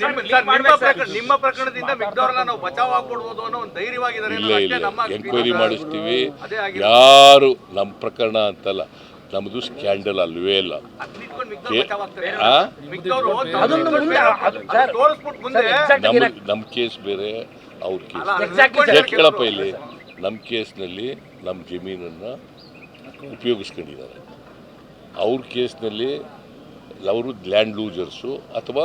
ನಿಮ್ಮ ನಿಮ್ಮ ಪ್ರಕರಣ ನಿಮ್ಮ ಪ್ರಕರಣದಿಂದ ಮಿಗ್ದವ್ರನ್ನ ನಾವು ಬಚಾವ್ ಆಗ್ಬಿಡ್ಬೋದು ಅನ್ನೋ ಒಂದು ಧೈರ್ಯವಾಗಿದ್ದಾರೆ ಇಲ್ಲ ಇಲ್ಲ. ಎಂಕ್ವೈರಿ ಮಾಡಿಸ್ತೀವಿ. ಯಾರು ನಮ್ಮ ಪ್ರಕರಣ ಅಂತಲ್ಲ ನಮ್ಮದು ಸ್ಕ್ಯಾಂಡಲ್ ಅಲ್ವೇ ಇಲ್ಲ. ನಮ್ಮ ಕೇಸ್ ಬೇರೆ ಅವ್ರ ಕೇಸ್ ಕೇಳಪ್ಪ ಇಲ್ಲಿ ನಮ್ಮ ಕೇಸ್ನಲ್ಲಿ ನಮ್ಮ ಜಮೀನನ್ನ ಉಪಯೋಗಿಸ್ಕೊಂಡಿದ್ದಾರೆ. ಅವ್ರ ಕೇಸ್ನಲ್ಲಿ ಅವರು ಲ್ಯಾಂಡ್ ಲೂಜರ್ಸು ಅಥವಾ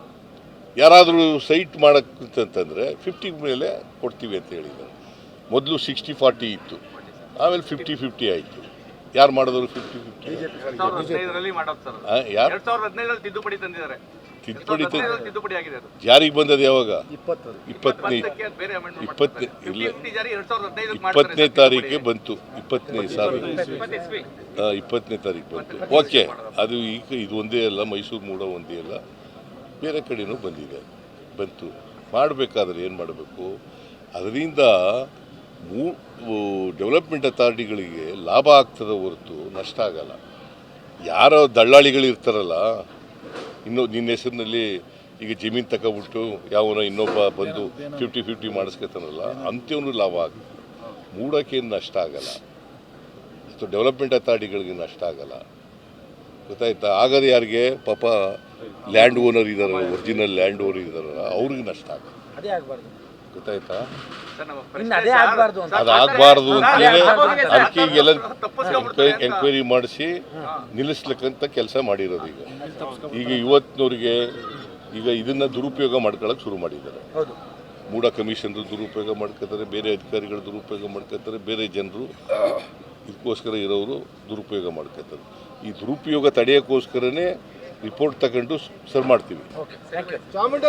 ಯಾರಾದರೂ ಸೈಟ್ ಮಾಡೋಕ್ಕಂತಂದರೆ ಫಿಫ್ಟಿ ಮೇಲೆ ಕೊಡ್ತೀವಿ ಅಂತ ಹೇಳಿದ್ದಾರೆ ಮೊದಲು ಸಿಕ್ಸ್ಟಿ ಫಾರ್ಟಿ ಇತ್ತು. ಆಮೇಲೆ ಫಿಫ್ಟಿ ಫಿಫ್ಟಿ ಆಯಿತು. ಯಾರು ಮಾಡಿದ್ರು ಫಿಫ್ಟಿ ಫಿಫ್ಟಿ ಯಾರು? ತಿದ್ದುಪಡಿ ತಂದಿದ್ದಾರೆ. ತಿದ್ದುಪಡಿ ತಿದ್ದುಪಡಿ ಆಗಿದೆ ಅದು. ಜಾರಿಗೆ ಬಂದದ್ದು ಯಾವಾಗ? ಇಪ್ಪತ್ತನೇ ಇಪ್ಪತ್ತನೇ. ಇಲ್ಲ. 50 ಜಾರಿ ಎರಡ್ ಸಾವಿರದ ಹದಿನೈದಕ್ಕೆ ಇಪ್ಪತ್ತನೇ ತಾರೀಕಿಗೆ ಬಂತು. ಇಪ್ಪತ್ತನೇ ಸಾವಿರ. ಇಪ್ಪತ್ತನೇ ತಾರೀಕು ಬಂತು. ಓಕೆ ಅದು ಈಗ ಇದು ಒಂದೇ ಅಲ್ಲ ಮೈಸೂರು ಮೂಡ ಒಂದೇ ಅಲ್ಲ. ಬೇರೆ ಕಡೆಯೂ ಬಂದಿದೆ. ಬಂತು. ಮಾಡಬೇಕಾದ್ರೆ ಏನು ಮಾಡಬೇಕು? ಅದರಿಂದ ಮೂ ಡೆವಲಪ್ಮೆಂಟ್ ಅಥಾರಿಟಿಗಳಿಗೆ ಲಾಭ ಆಗ್ತದೆ ಹೊರತು ನಷ್ಟ ಆಗಲ್ಲ. ಯಾರೋ ದಳ್ಳಾಳಿಗಳು ಇರ್ತಾರಲ್ಲ ಇನ್ನೂ ನಿನ್ನ ಹೆಸರಿನಲ್ಲಿ ಈಗ ಜಮೀನು ತಗೊಬಿಟ್ಟು ಯಾವನೋ ಇನ್ನೊಬ್ಬ ಬಂದು ಫಿಫ್ಟಿ ಫಿಫ್ಟಿ ಮಾಡಿಸ್ಕೊತಾನಲ್ಲ ಅಂತ್ಯವನು ಲಾಭ ಆಗುತ್ತೆ. ಮೂಡೋಕ್ಕೇನು ನಷ್ಟ ಆಗಲ್ಲ. ಅಥವಾ ಡೆವಲಪ್ಮೆಂಟ್ ಅಥಾರಿಟಿಗಳಿಗೆ ನಷ್ಟ ಆಗಲ್ಲ. ಗೊತ್ತಾಯ್ತಾ? ಆಗದೆ ಯಾರಿಗೆ? ಪಾಪ ಲ್ಯಾಂಡ್ ಓನರ್ ಇದಾರಲ್ಲ ಒರಿಜಿನಲ್ ಲ್ಯಾಂಡ್ ಓನರ್ ಇದಾರಲ್ಲ ಅವ್ರಿಗೆ ನಷ್ಟ ಆಗುತ್ತೆ ಅದೇ ಆಗ್ಬಾರ್ದು ಗೊತ್ತಾಯ್ತಾ ಸರ್, ನಮ್ಮ ಇನ್ನು ಪ್ರಶ್ನೆ ಅದೇ ಅಂತ. ಅದು ಆಗಬಾರ್ದು ಸರ್, ಅಂತೇಳಿ. ಅದಕ್ಕೆ ಅಂತ. ಎಂಕ್ವೈರಿ ಮಾಡಿಸಿ ನಿಲ್ಲಿಸ್ಲಿಕ್ಕಂತ ಕೆಲಸ ಮಾಡಿರೋದು ಈಗ ಈಗ ಇವತ್ತಿನವ್ರಿಗೆ ಈಗ ಇದನ್ನ ದುರುಪಯೋಗ ಮಾಡ್ಕೊಳಕ್ಕೆ ಶುರು ಮಾಡಿದ್ದಾರೆ ಹೌದು ಮೂಡ ಕಮಿಷನ್ ದುರುಪಯೋಗ ಮಾಡ್ಕೋತಾರೆ ಬೇರೆ ಅಧಿಕಾರಿಗಳು ದುರುಪಯೋಗ ಮಾಡ್ಕೋತಾರೆ ಬೇರೆ ಜನರು ಇದಕ್ಕೋಸ್ಕರ ಇರೋರು ದುರುಪಯೋಗ ಮಾಡ್ಕೋತಾರೆ ಈ ದುರುಪಯೋಗ ತಡೆಯೋಕ್ಕೋಸ್ಕರನೇ ರಿಪೋರ್ಟ್ ತಗೊಂಡು ಸರ್ ಮಾಡ್ತೀವಿ.